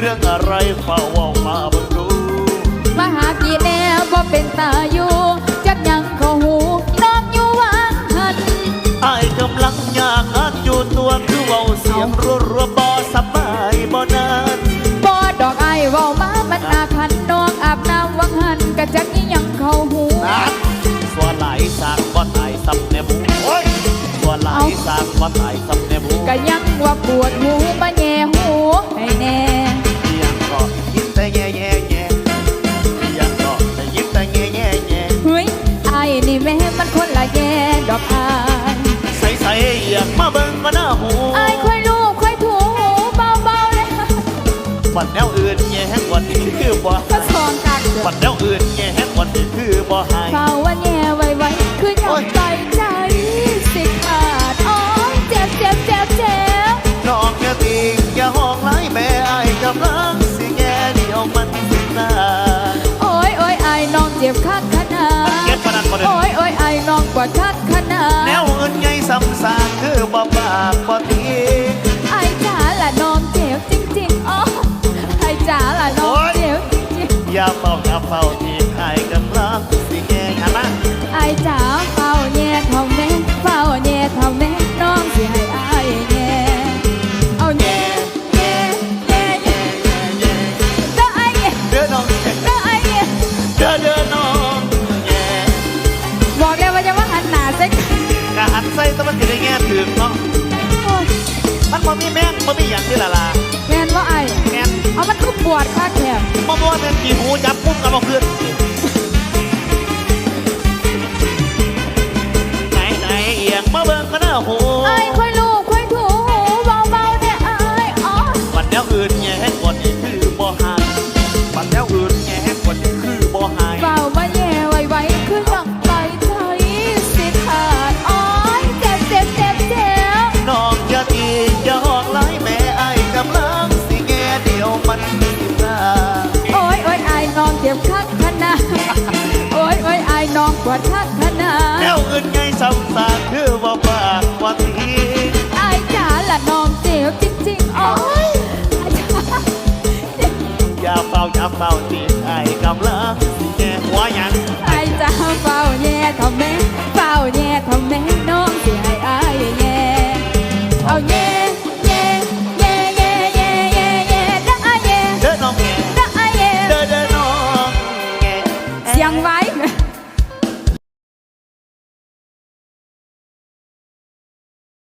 เรื่องอะไรเฝ้าว่ามาบังดูมาหาพี่แน่บ่เป็นตาอยู่จักยังเขาหูน้องอยู่วางหันไอากำลังอยากอัดอยู่ตัวคือเว้าเสียงรัวรัวบ่สบายบ่นานบ่ดอกไอ้เว้ามามันอาคันน้องอาบน้ำวังหันกะจักยังเขาหูนัดสัวหลายสากบ่ตายสับแน่บู้สัวหลายสากบ่ตายสับแน่บูกะยังว่าปวดหูบ่แย แม่มันคนละแย่ดอกอายใส่ใส่อยากมาเบิ่งมาหน้าหูไอ้ค่อยลูกค่อยถูหูเบาๆเลยบัดแนวอื่นแย่แห้งกว่านี้คือบ่ก็ซองกักเดือบัดแนวอื่น นาเก็บดปานนันบ่ได้โอ้ยโอ้ยไอ้น้องปวดคักขนาดแนวอื่นใหญ่ซ้ำซากคือบ่ปากบ่ตี มันสิได้แง่ถึงเนาะโอ้ยมันบ่มีแม่งบ่มีหยังที่ละล่ะแม่นว่าไอ้แม่นเอามันก็ปวดคักแถมบ่บ่แม่นกี่หูจับปุ้มกันบ่ขึ้นไหน ว่ทักขนาแนวอื่นไงสำสารคือว่าปากว่าทีไอาจ๋าละน้องเจ็บจริงๆโอ้ยอย่าเฝ้าอย่าเฝ้าตีไอ้กำลังแก่หัวยันไอ้จะเฝ้าแย่ทำแม่เฝ้าแย่ทำแม่น้องเสียไอ้แย่เอาแย่แย่แย่แย่แย่แย่แย่ได้แย่เด้อน้องแย่ได้แย่เด้อเด้อน้องแย่เสียงไว้